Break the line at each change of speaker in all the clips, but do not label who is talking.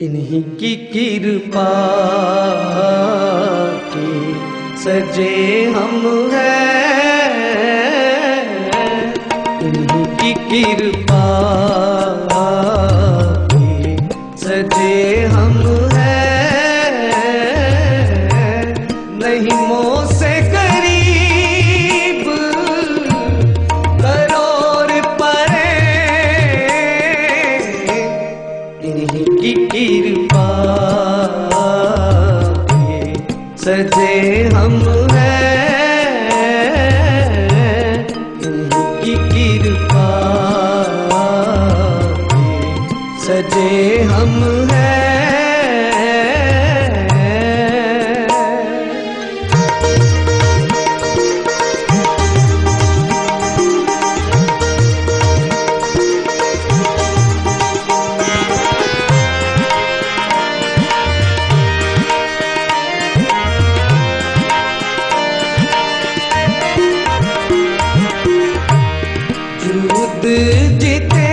इन्हीं की कृपा के सजे हम हैं इन्हीं की कृपा युद्ध जीते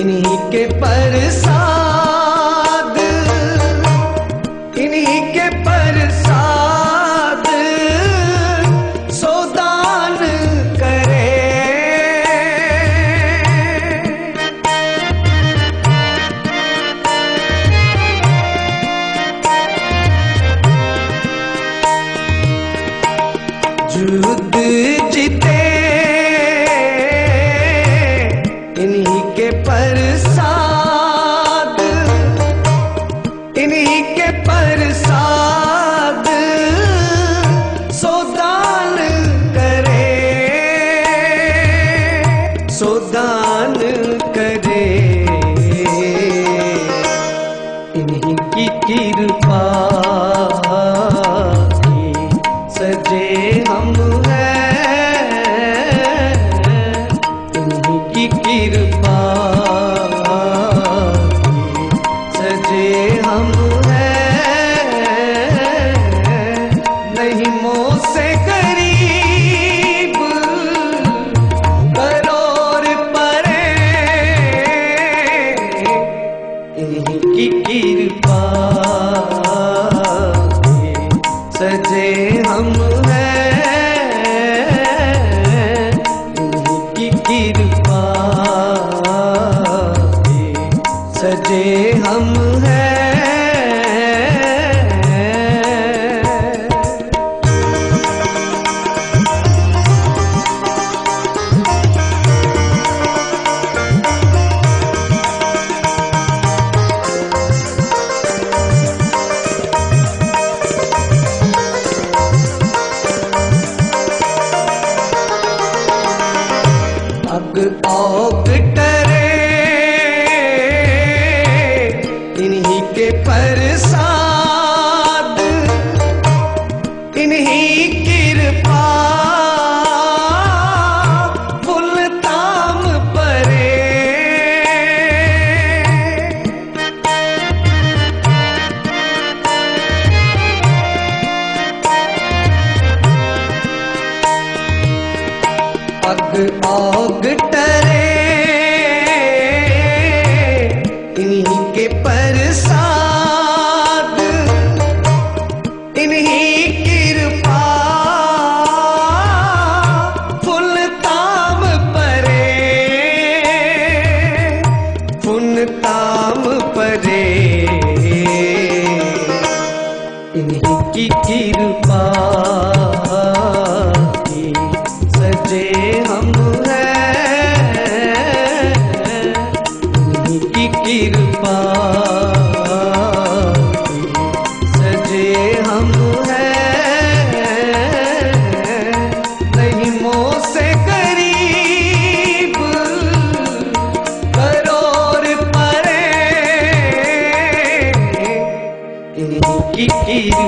इन्हीं के प्रसाद इन्हीं के प्रसाद इन्हीं के प्रसाद सोदान करे सोदान प्रसाद इन्हीं कृपा फुल ताम परे अग औग कृपा की सजे हम हैं इन्हीं की कृपा की सजे हम हैं नहीं मोह से करीब करोड़ परे इन्हीं की कृपा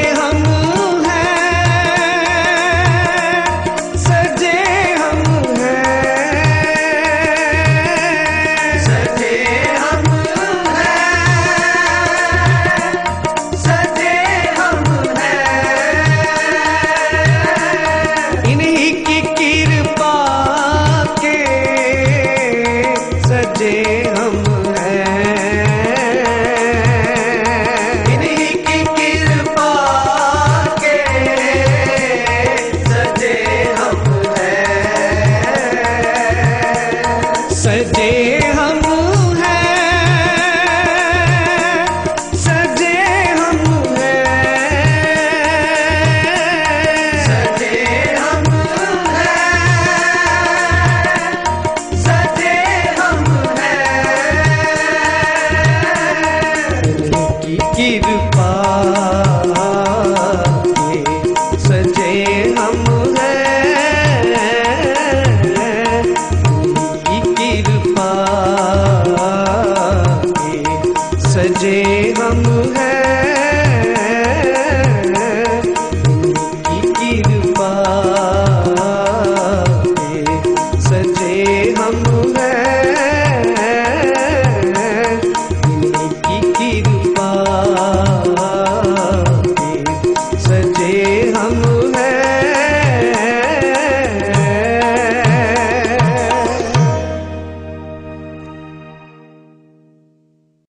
day.